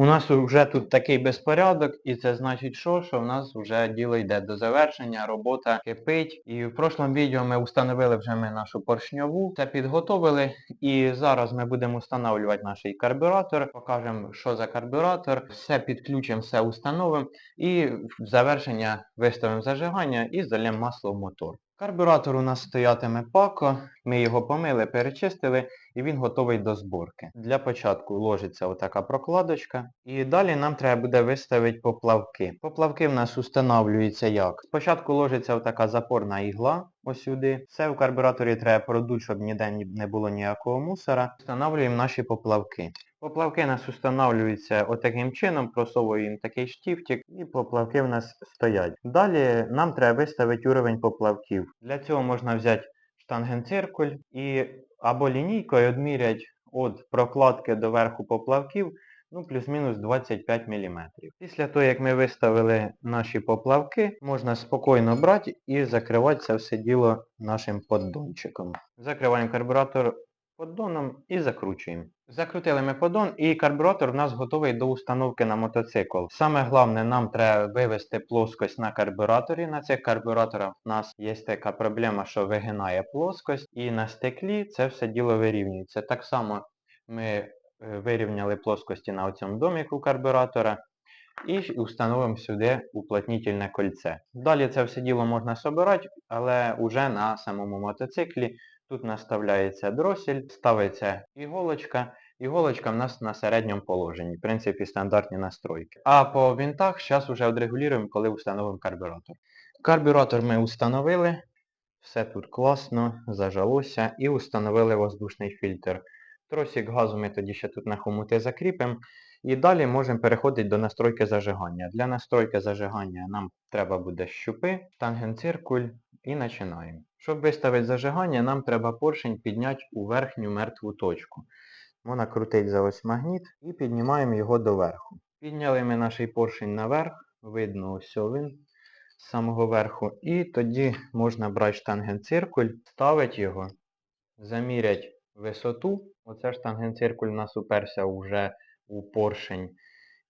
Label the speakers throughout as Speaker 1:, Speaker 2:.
Speaker 1: У нас вже тут такий безпорядок, і це значить що? Що в нас вже діло йде до завершення, робота кипить. І в прошлому відео ми встановили вже ми нашу поршньову, це підготовили. І зараз ми будемо встановлювати наш карбюратор, покажемо, що за карбюратор, все підключимо, все установимо і в завершення виставимо зажигання і залємо масло в мотор. Карбюратор у нас стоятиме пако, ми його помили, перечистили і він готовий до зборки. Для початку ложиться отака прокладочка. І далі нам треба буде виставити поплавки. Поплавки в нас устанавлюються як? Спочатку ложиться отака запорна ігла ось сюди. Це в карбюраторі треба продуть, щоб ніде не було ніякого мусора. Встановлюємо наші поплавки. Поплавки у нас встановлюються отаким чином, просовуємо такий штифтик і поплавки в нас стоять. Далі нам треба виставити уровень поплавків. Для цього можна взяти штангенциркуль і або лінійкою відміряти від прокладки до верху поплавків ну, плюс-мінус 25 мм. Після того, як ми виставили наші поплавки, можна спокійно брати і закривати це все діло нашим поддончиком. Закриваємо карбюратор поддоном і закручуємо. Закрутили ми поддон і карбюратор в нас готовий до установки на мотоцикл. Саме головне, нам треба вивести плоскость на карбюраторі. На цих карбюраторах в нас є така проблема, що вигинає плоскость, і на стеклі це все діло вирівнюється. Так само ми е, вирівняли плоскості на цьому доміку карбюратора і встановимо сюди уплотнительне кольце. Далі це все діло можна собирати, але вже на самому мотоциклі. Тут наставляється дросель, ставиться іголочка. Іголочка в нас на середньому положенні. В принципі, стандартні настройки. А по винтах зараз вже відрегулюємо, коли встановимо карбюратор. Карбюратор ми встановили. Все тут класно, зажалося і встановили воздушний фільтр. Тросик газу ми тоді ще тут на хомути закріпимо. І далі можемо переходити до настройки зажигання. Для настройки зажигання нам треба буде щупи, штангенциркуль і починаємо. Щоб виставити зажигання, нам треба поршень підняти у верхню мертву точку. Можна крутити за ось магніт і піднімаємо його доверху. Підняли ми наш поршень наверх, видно ось він з самого верху. І тоді можна брати штангенциркуль, ставити його, заміряти висоту. Оце штангенциркуль у нас уперся вже у поршень.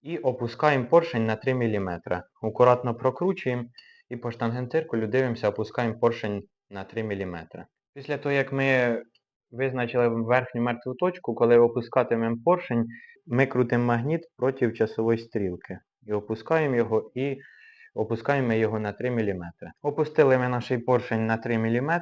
Speaker 1: І опускаємо поршень на 3 мм. Акуратно прокручуємо і по штангенциркулю дивимося, опускаємо поршень на 3 мм. Після того, як ми визначили верхню мертву точку, коли опускатимемо поршень, ми крутимо магніт проти часової стрілки. І опускаємо його і опускаємо його на 3 мм. Опустили ми наш поршень на 3 мм.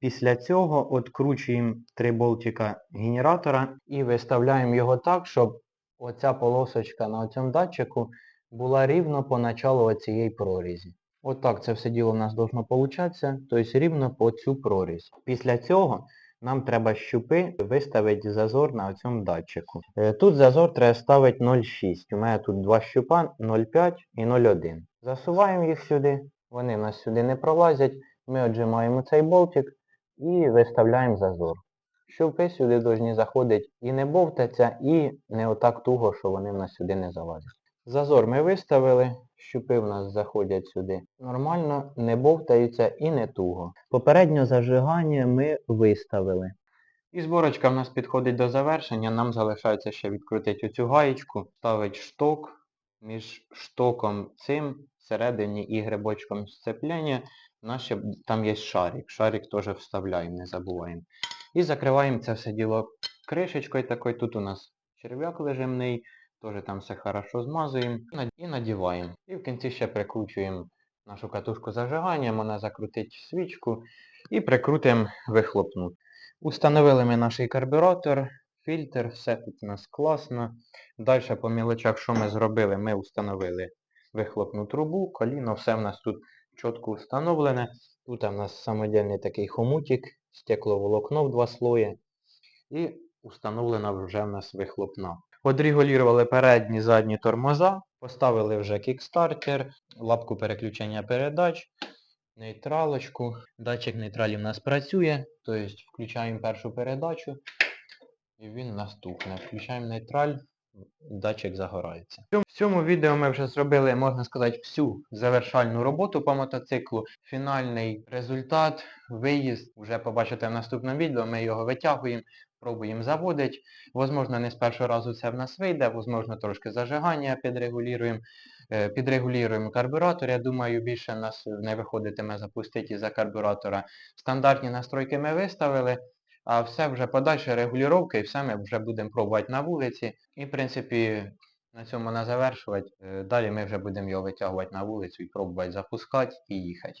Speaker 1: Після цього відкручуємо три болтика генератора і виставляємо його так, щоб оця полосочка на цьому датчику була рівно по началу цієї прорізі. Отак це все діло у нас должно получатися, тобто рівно по цю прорізь. Після цього нам треба щупи виставити зазор на цьому датчику. Е, Тут зазор треба ставити 0,6. У мене тут два щупа 0,5 і 0,1. Засуваємо їх сюди, вони в нас сюди не пролазять. Ми отжимаємо цей болтик і виставляємо зазор. Щупи сюди повинні заходити і не бовтаться, і не отак туго, що вони в нас сюди не залазять. Зазор ми виставили, щупи в нас заходять сюди. Нормально, не бовтаються і не туго. Попередньо зажигання ми виставили. І зборочка в нас підходить до завершення. Нам залишається ще відкрутити оцю гаєчку, ставити шток між штоком цим всередині і грибочком сцеплення. У там є шарик. Шарик теж вставляємо, не забуваємо. І закриваємо це все діло кришечкою такою. Тут у нас черв'як лежимний. Теж там все хорошо змазуємо і над- і надіваємо. І в кінці ще прикручуємо нашу катушку зажигання, вона закрутить свічку і прикрутимо вихлопну. Установили ми наш карбюратор, фільтр, все тут у нас класно. Далі по мілочах, що ми зробили, ми установили вихлопну трубу, коліно, все в нас тут чітко встановлене. Тут у нас самодільний такий хомутик, стекловолокно в два слої. І установлена вже в нас вихлопна. Одрегулювали передні задні тормоза, поставили вже кікстартер, лапку переключення передач, нейтралочку. Датчик нейтралі в нас працює, тобто включаємо першу передачу і він у нас тухне. Включаємо нейтраль, датчик загорається. В цьому відео ми вже зробили, можна сказати, всю завершальну роботу по мотоциклу. Фінальний результат, виїзд, вже побачите в наступному відео, ми його витягуємо. Пробуємо заводити. Возможно, не з першого разу це в нас вийде, возможно, трошки зажигання підрегулюємо, е, підрегулюємо карбюратор. Я думаю, більше нас не виходитиме запустити із-за карбюратора. Стандартні настройки ми виставили, а все вже подальше регулювання і все ми вже будемо пробувати на вулиці. І, в принципі, на цьому можна завершувати. Е, Далі ми вже будемо його витягувати на вулицю і пробувати запускати і їхати.